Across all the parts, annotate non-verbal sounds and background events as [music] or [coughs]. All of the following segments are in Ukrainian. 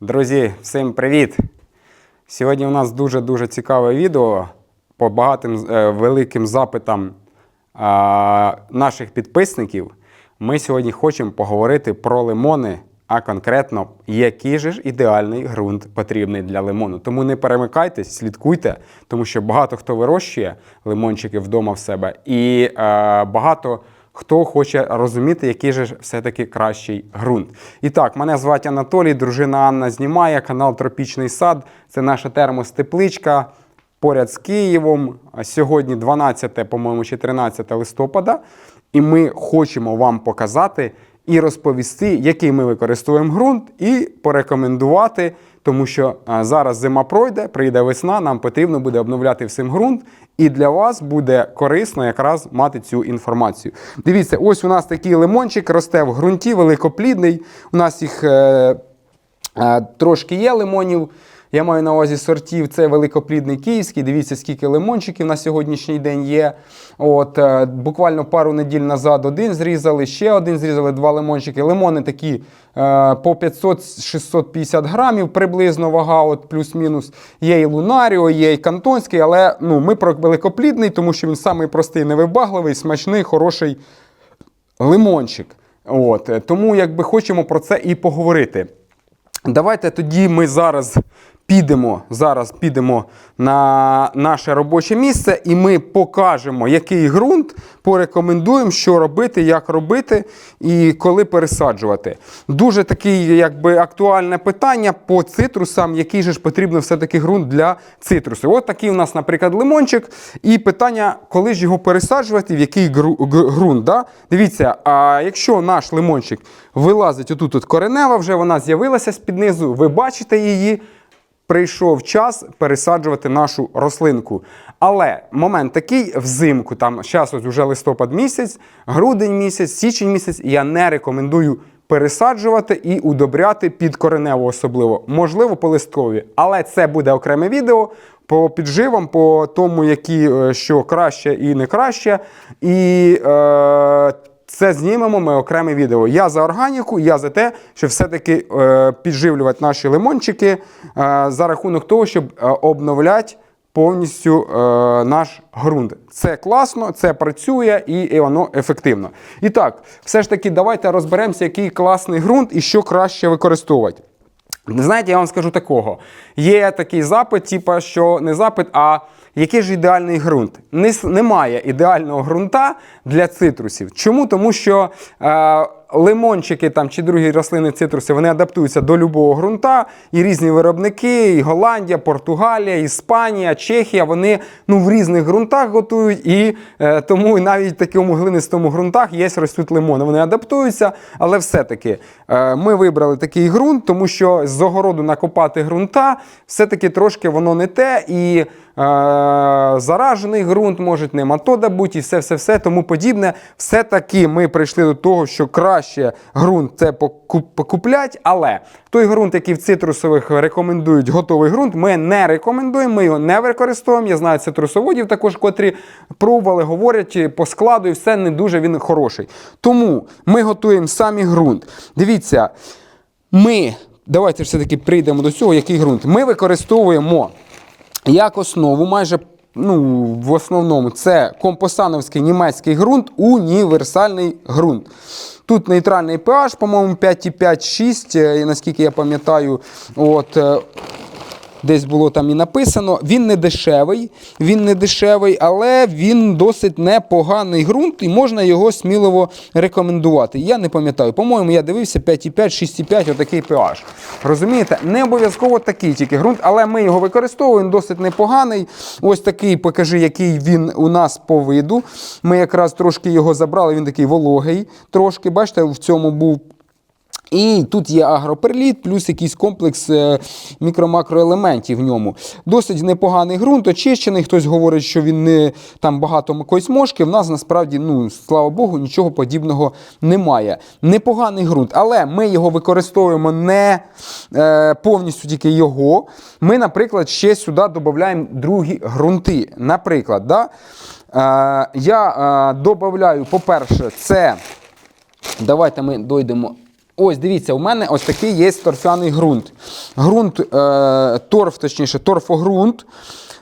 Друзі, всім привіт! Сьогодні у нас дуже-дуже цікаве відео по багатим е, великим запитам наших підписників. Ми сьогодні хочемо поговорити про лимони, а конкретно, який же ж ідеальний ґрунт потрібний для лимону. Тому не перемикайтесь, слідкуйте, тому що багато хто вирощує лимончики вдома в себе, і е, багато хто хоче розуміти, який же все-таки кращий ґрунт. І так, мене звати Анатолій, дружина Анна знімає, канал Тропічний сад. Це наша термостепличка поряд з Києвом. Сьогодні 12, по-моєму, чи 13 листопада. І ми хочемо вам показати і розповісти, який ми використовуємо ґрунт, і порекомендувати, тому що зараз зима пройде, прийде весна, нам потрібно буде обновляти всім ґрунт. І для вас буде корисно якраз мати цю інформацію. Дивіться, ось у нас такий лимончик росте в ґрунті, великоплідний. У нас їх е, е, трошки є лимонів. Я маю на увазі сортів. Це великоплідний київський. Дивіться, скільки лимончиків на сьогоднішній день є. От е, буквально пару неділь назад один зрізали, ще один зрізали, два лимончики. Лимони такі е, по 500-650 грамів, приблизно вага, от плюс-мінус. Є і Лунаріо, є і Кантонський, але ну, ми про великоплідний, тому що він самий простий, невибагливий, смачний, хороший лимончик. От, е, тому якби хочемо про це і поговорити. Давайте тоді ми зараз підемо, зараз підемо на наше робоче місце і ми покажемо, який ґрунт, порекомендуємо, що робити, як робити і коли пересаджувати. Дуже таке якби актуальне питання по цитрусам, який же ж потрібно все-таки ґрунт для цитрусу. От такий у нас, наприклад, лимончик. І питання, коли ж його пересаджувати, в який ґрунт. Да? Дивіться, а якщо наш лимончик вилазить отут от коренева, вже вона з'явилася з-під низу, ви бачите її. Прийшов час пересаджувати нашу рослинку. Але момент такий взимку, там зараз ось вже листопад місяць, грудень місяць, січень місяць, я не рекомендую пересаджувати і удобряти під кореневу особливо, можливо, по листкові. Але це буде окреме відео по підживам, по тому, які е, що краще і не краще. І е, це знімемо ми окреме відео. Я за органіку, я за те, щоб все-таки е, підживлювати наші лимончики е, за рахунок того, щоб е, обновляти повністю е, наш ґрунт. Це класно, це працює і, і воно ефективно. І так, все ж таки, давайте розберемося, який класний ґрунт і що краще використовувати. Знаєте, я вам скажу такого. Є такий запит, типа, що не запит, а який ж ідеальний ґрунт? Немає ідеального ґрунта для цитрусів. Чому? Тому що е, лимончики там, чи другі рослини цитруси вони адаптуються до любого ґрунта. І різні виробники, і Голландія, Португалія, Іспанія, Чехія, вони ну, в різних ґрунтах готують. І е, тому і навіть в такому глинистому ґрунтах є ростуть лимони. Вони адаптуються, але все-таки е, ми вибрали такий ґрунт, тому що з огороду накопати ґрунта все-таки трошки воно не те. І е, заражений ґрунт, може нематода бути і все-все-все тому подібне. Все-таки ми прийшли до того, що краще ґрунт це покуп- покуплять, але той ґрунт, який в цитрусових рекомендують готовий ґрунт, ми не рекомендуємо, ми його не використовуємо. Я знаю цитрусоводів також, котрі пробували, говорять по складу, і все не дуже він хороший. Тому ми готуємо самі ґрунт. Дивіться, ми. Давайте все-таки прийдемо до цього, який ґрунт. Ми використовуємо як основу, майже ну, в основному це компосановський німецький ґрунт, універсальний ґрунт. Тут нейтральний pH, по-моєму, 5,5-6, е, наскільки я пам'ятаю. От, е, Десь було там і написано. Він не дешевий, він не дешевий, але він досить непоганий ґрунт і можна його сміливо рекомендувати. Я не пам'ятаю. По-моєму, я дивився 5,5, 6,5, отакий pH. Розумієте? Не обов'язково такий тільки ґрунт, але ми його використовуємо, досить непоганий. Ось такий, покажи, який він у нас по виду. Ми якраз трошки його забрали, він такий вологий. Трошки, бачите, в цьому був і тут є агроперліт, плюс якийсь комплекс е, мікро-макроелементів в ньому. Досить непоганий ґрунт, очищений. Хтось говорить, що він не там багато якоїсь мошки. В нас насправді, ну слава Богу, нічого подібного немає. Непоганий ґрунт, але ми його використовуємо не е, повністю тільки його. Ми, наприклад, ще сюди додаємо другі ґрунти. Наприклад, да? е, я е, додаю, по-перше, це. Давайте ми дойдемо Ось, дивіться, у мене ось такий є торфяний ґрунт. Ґрунт, е, торф, точніше, торфогрунт.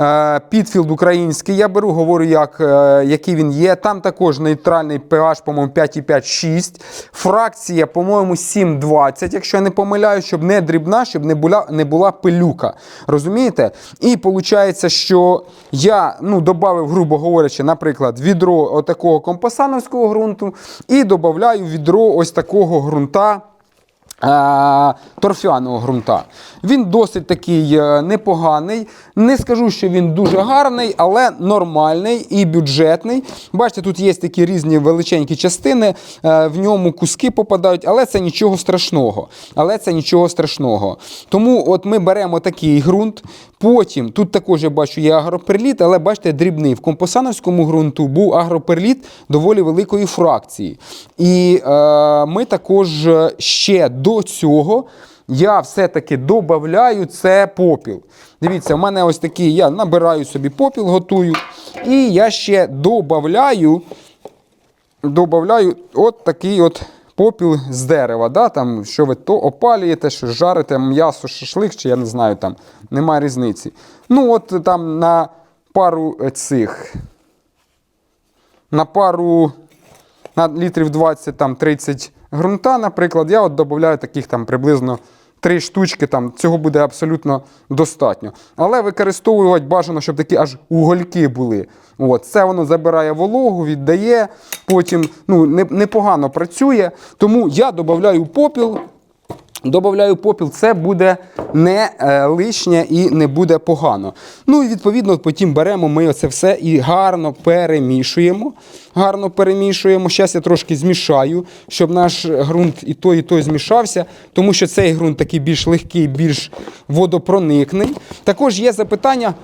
Е, Підфілд український. Я беру, говорю, як, е, який він є. Там також нейтральний pH, по-моєму, 5,5-6. Фракція, по-моєму, 7,20, якщо я не помиляю, щоб не дрібна, щоб не була, не була пилюка. Розумієте? І виходить, що я ну, додав, грубо говорячи, наприклад, відро отакого компосановського ґрунту і додаю відро ось такого ґрунта. Е, Торфяного ґрунта. Він досить такий е, непоганий. Не скажу, що він дуже гарний, але нормальний і бюджетний. Бачите, тут є такі різні величенькі частини, е, в ньому куски попадають, але це нічого страшного. Але це нічого страшного. Тому от ми беремо такий ґрунт. Потім тут також я бачу є агроперліт, але бачите, дрібний. В компосановському ґрунту був агроперліт доволі великої фракції. І е, ми також ще до цього. Я все-таки додаю це попіл. Дивіться, в мене ось такий, я набираю собі попіл, готую. І я ще додаю, додаю от такий от попіл з дерева. Да? Там, що ви то опалюєте, що жарите м'ясо, шашлик, чи я не знаю, там немає різниці. Ну, от там на пару цих, на пару на літрів 20, там 30 ґрунта, наприклад, я от додаю таких там приблизно Три штучки, там, цього буде абсолютно достатньо. Але використовувати бажано, щоб такі аж угольки були. От, це воно забирає вологу, віддає, потім ну, непогано працює. Тому я додаю попіл. Добавляю попіл, це буде не е, лишнє і не буде погано. Ну і відповідно потім беремо ми оце все і гарно перемішуємо. Гарно перемішуємо. Зараз я трошки змішаю, щоб наш ґрунт і той, і той змішався, тому що цей ґрунт такий більш легкий, більш водопроникний. Також є запитання.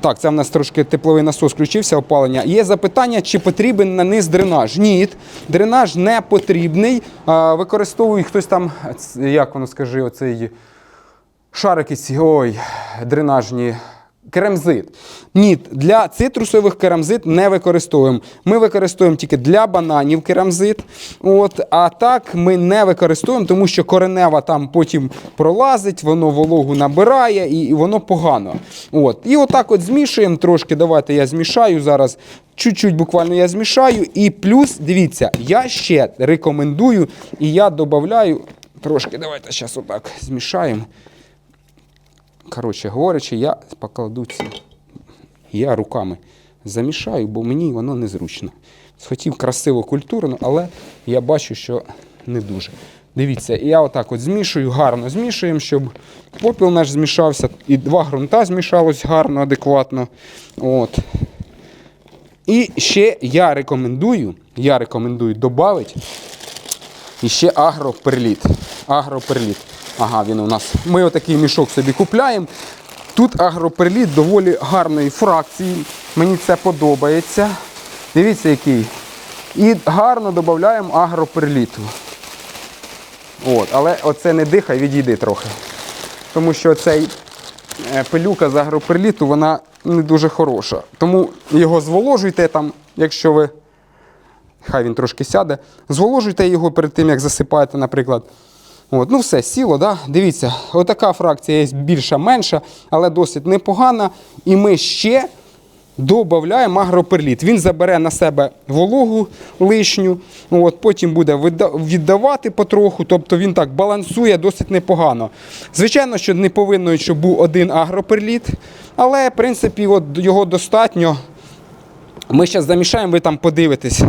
Так, це в нас трошки тепловий насос включився, опалення. Є запитання, чи потрібен на низ дренаж? Ні, дренаж не потрібний. Використовують хтось там, як воно скажи, оцей шарики ці, ой, дренажні. Керамзит. Ні, для цитрусових керамзит не використовуємо. Ми використовуємо тільки для бананів керамзит. От, а так ми не використовуємо, тому що коренева там потім пролазить, воно вологу набирає і, і воно погано. От. І отак от змішуємо трошки. Давайте я змішаю зараз. Чуть-чуть буквально я змішаю. І плюс, дивіться, я ще рекомендую, і я додаю трошки. Давайте зараз отак змішаємо. Коротше говорячи, я покладу ці. Я руками замішаю, бо мені воно незручно. Схотів красиво, культурно, але я бачу, що не дуже. Дивіться, я отак от змішую, гарно змішуємо, щоб попіл наш змішався, і два ґрунта змішалось гарно, адекватно. От. І ще я рекомендую, я рекомендую додати ще агроперліт. Агроперліт. Ага, він у нас. Ми отакий мішок собі купляємо. Тут агроперліт доволі гарної фракції. Мені це подобається. Дивіться, який. І гарно додаємо агроперліту. От, але оце не дихай, відійди трохи. Тому що цей е, пилюка з агроперліту, вона не дуже хороша. Тому його зволожуйте там, якщо ви хай він трошки сяде. Зволожуйте його перед тим, як засипаєте, наприклад. От, ну все, сіло, да? дивіться, отака фракція є більша, менша, але досить непогана. І ми ще додаємо агроперліт. Він забере на себе вологу лишню, от, потім буде віддавати потроху, тобто він так балансує досить непогано. Звичайно, що не повинно, щоб був один агроперліт, але в принципі от, його достатньо. Ми зараз замішаємо, ви там подивитесь,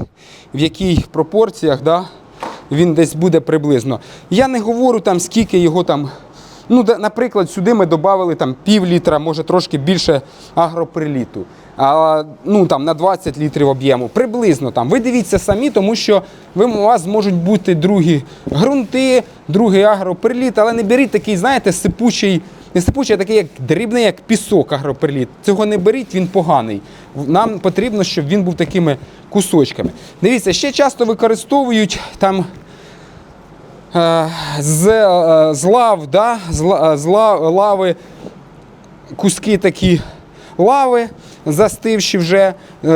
в яких пропорціях да, він десь буде приблизно. Я не говорю там, скільки його там. Ну, наприклад, сюди ми додали там пів літра, може трошки більше агроприліту. А, ну, там, на 20 літрів об'єму. Приблизно там. Ви дивіться самі, тому що ви, у вас можуть бути другі ґрунти, другий агроприліт, але не беріть такий, знаєте, сипучий. Не сипучий, а такий як дрібний, як пісок агроперліт. Цього не беріть, він поганий. Нам потрібно, щоб він був такими кусочками. Дивіться, ще часто використовують там е, з, е, з лав, да? з, з ла- лави куски такі лави, застивші вже. Е,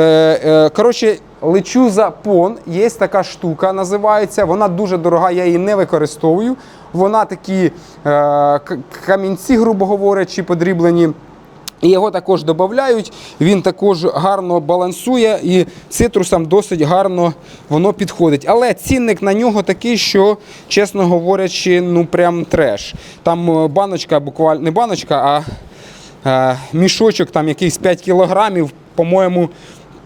е, Коротше, лечуза пон. Є така штука, називається. Вона дуже дорога, я її не використовую. Вона такі е, камінці, грубо говорячи, подріблені. І його також додають. Він також гарно балансує і цитрусам досить гарно воно підходить. Але цінник на нього такий, що, чесно говорячи, ну прям треш. Там е, баночка, буквально не баночка, а е, мішочок, там якийсь 5 кілограмів, по-моєму,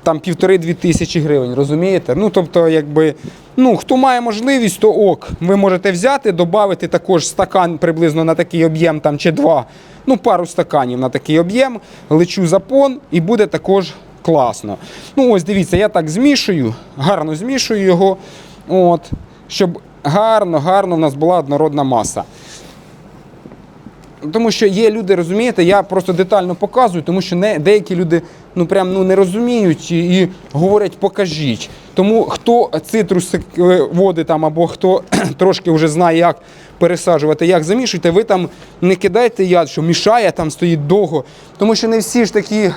там півтори-дві тисячі гривень, розумієте? Ну, тобто, якби, ну, хто має можливість, то ок. Ви можете взяти, додати також стакан приблизно на такий об'єм там, чи два, ну, пару стаканів на такий об'єм, лечу запон і буде також класно. Ну, ось дивіться, я так змішую, гарно змішую його, от, щоб гарно, гарно в нас була однородна маса. Тому що є люди, розумієте, я просто детально показую, тому що не, деякі люди ну прям ну не розуміють і, і говорять покажіть. Тому хто цитруси е, води там або хто [clears throat] трошки вже знає, як пересаджувати, як замішуйте, ви там не кидайте яд, що мішає, там стоїть довго. Тому що не всі ж такі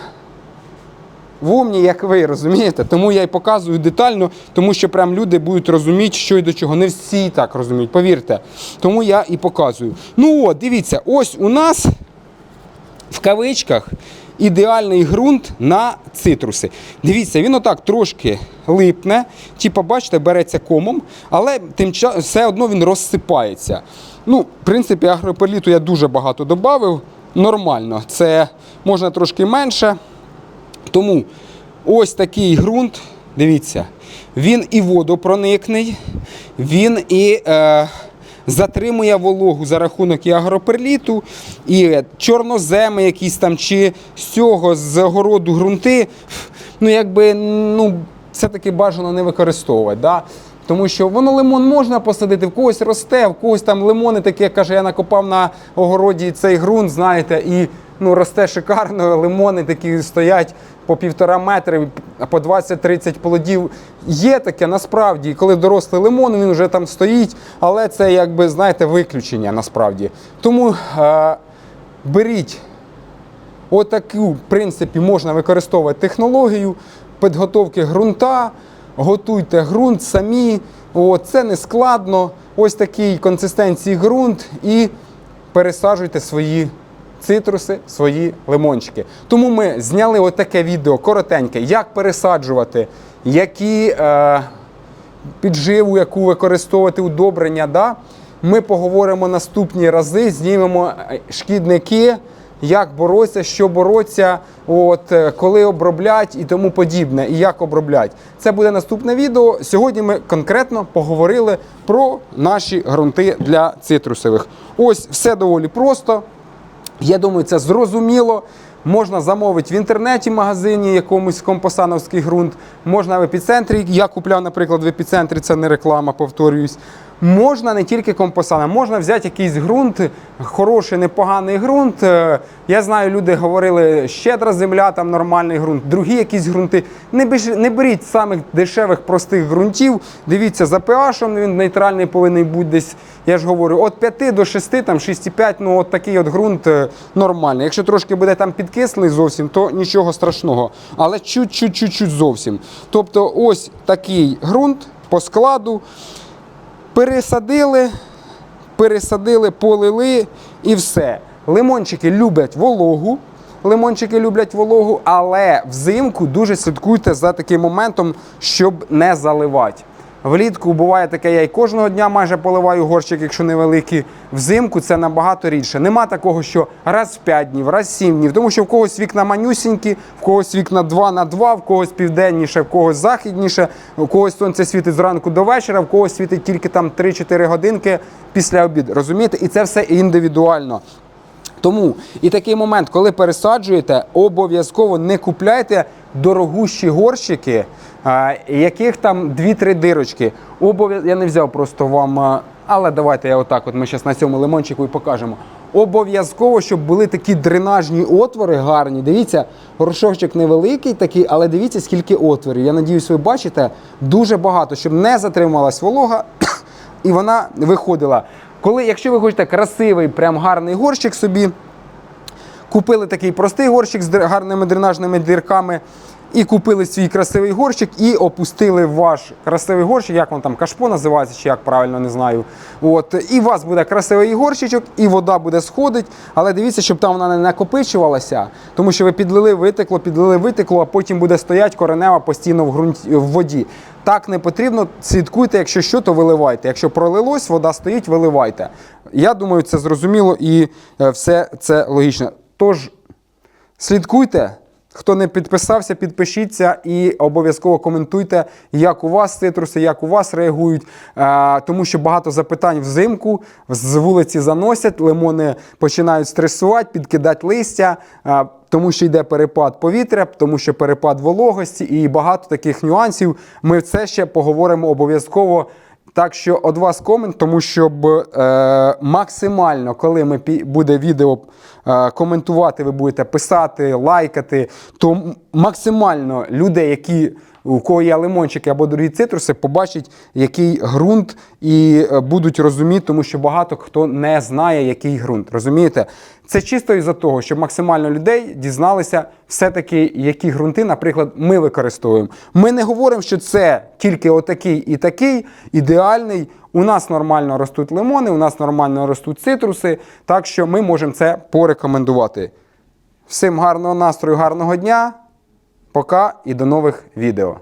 в як ви, розумієте? Тому я й показую детально, тому що прям люди будуть розуміти, що і до чого. Не всі так розуміють, повірте. Тому я і показую. Ну от, дивіться, ось у нас в кавичках ідеальний ґрунт на цитруси. Дивіться, він отак трошки липне, типа, бачите, береться комом, але тим часом все одно він розсипається. Ну, в принципі, агроперліту я дуже багато додав. Нормально. Це можна трошки менше. Тому ось такий ґрунт, дивіться, він і водопроникний, він і е, затримує вологу за рахунок і агроперліту, і чорноземи якісь там, чи з цього з огороду ґрунти, ну якби ну, все-таки бажано не використовувати. Да? Тому що воно лимон можна посадити, в когось росте, в когось там лимони такі, як каже, я накопав на огороді цей ґрунт, знаєте, і ну, росте шикарно, лимони такі стоять по півтора метри, по 20-30 плодів. Є таке насправді, коли дорослий лимон, він вже там стоїть, але це якби, знаєте, виключення насправді. Тому е, беріть Отаку, в принципі, можна використовувати технологію підготовки ґрунта. Готуйте ґрунт самі. О, це не складно. Ось такий консистенції ґрунт і пересаджуйте свої цитруси, свої лимончики. Тому ми зняли отаке відео коротеньке, як пересаджувати, які е, підживу, яку використовувати удобрення. Да? Ми поговоримо наступні рази, знімемо е, шкідники, як боротися, що боротися, от, е, коли оброблять і тому подібне, і як оброблять. Це буде наступне відео. Сьогодні ми конкретно поговорили про наші ґрунти для цитрусових. Ось все доволі просто. Я думаю, це зрозуміло. Можна замовити в інтернеті магазині якомусь компосановський ґрунт, можна в епіцентрі. Я купляв, наприклад, в епіцентрі, це не реклама, повторююсь. Можна не тільки компосана, можна взяти якийсь ґрунт, хороший, непоганий ґрунт. Е, Я знаю, люди говорили, щедра земля, там нормальний ґрунт, другі якісь ґрунти. Не, не беріть самих дешевих простих ґрунтів. Дивіться, за pH він нейтральний повинен бути десь. Я ж говорю, від 5 до 6, там 6,5, ну от такий от ґрунт е, нормальний. Якщо трошки буде там підкислий зовсім, то нічого страшного. Але чуть-чуть-чуть зовсім. Тобто, ось такий ґрунт по складу. Пересадили, пересадили, полили і все. Лимончики люблять вологу. Лимончики люблять вологу, але взимку дуже слідкуйте за таким моментом, щоб не заливати. Влітку буває таке, я і кожного дня майже поливаю горщик, якщо невеликий. Взимку це набагато рідше. Нема такого, що раз в 5 днів, раз в 7 днів. Тому що в когось вікна манюсінькі, в когось вікна 2 на 2, в когось південніше, в когось західніше, в когось сонце світить зранку до вечора, в когось світить тільки там 3-4 годинки після обіду. Розумієте? І це все індивідуально. Тому і такий момент, коли пересаджуєте, обов'язково не купляйте дорогущі горщики, яких там 2-3 дирочки. Обов'яз... Я не взяв просто вам, але давайте я отак. От ми зараз на цьому лимончику і покажемо. Обов'язково, щоб були такі дренажні отвори гарні. Дивіться, горшочок невеликий такий, але дивіться, скільки отворів. Я надіюсь, ви бачите дуже багато, щоб не затрималась волога [coughs] і вона виходила. Коли, якщо ви хочете красивий, прям гарний горщик собі, купили такий простий горщик з гарними дренажними дірками, і купили свій красивий горщик і опустили ваш красивий горщик, як він там кашпо називається, чи як правильно не знаю. От, і у вас буде красивий горщичок, і вода буде сходить. Але дивіться, щоб там вона не накопичувалася, тому що ви підлили, витекло, підлили, витекло, а потім буде стоять коренева постійно в ґрунті в воді. Так не потрібно. Слідкуйте, якщо що, то виливайте. Якщо пролилось, вода стоїть, виливайте. Я думаю, це зрозуміло і е, все це логічно. Тож слідкуйте. Хто не підписався, підпишіться і обов'язково коментуйте, як у вас цитруси, як у вас реагують. Е, тому що багато запитань взимку з вулиці заносять, лимони починають стресувати, підкидати листя, е, тому що йде перепад повітря, тому що перепад вологості і багато таких нюансів. Ми це ще поговоримо обов'язково. Так що від вас комент, тому щоб е, максимально, коли ми пі- буде відео е, коментувати, ви будете писати, лайкати, то максимально людей, які у кого є лимончики або другі цитруси, побачать, який ґрунт і е, будуть розуміти, тому що багато хто не знає, який ґрунт. Розумієте? Це чисто із-за того, щоб максимально людей дізналися все-таки, які ґрунти, наприклад, ми використовуємо. Ми не говоримо, що це тільки отакий і такий ідеальний. У нас нормально ростуть лимони, у нас нормально ростуть цитруси, так що ми можемо це порекомендувати. Всім гарного настрою, гарного дня. Пока і до нових відео.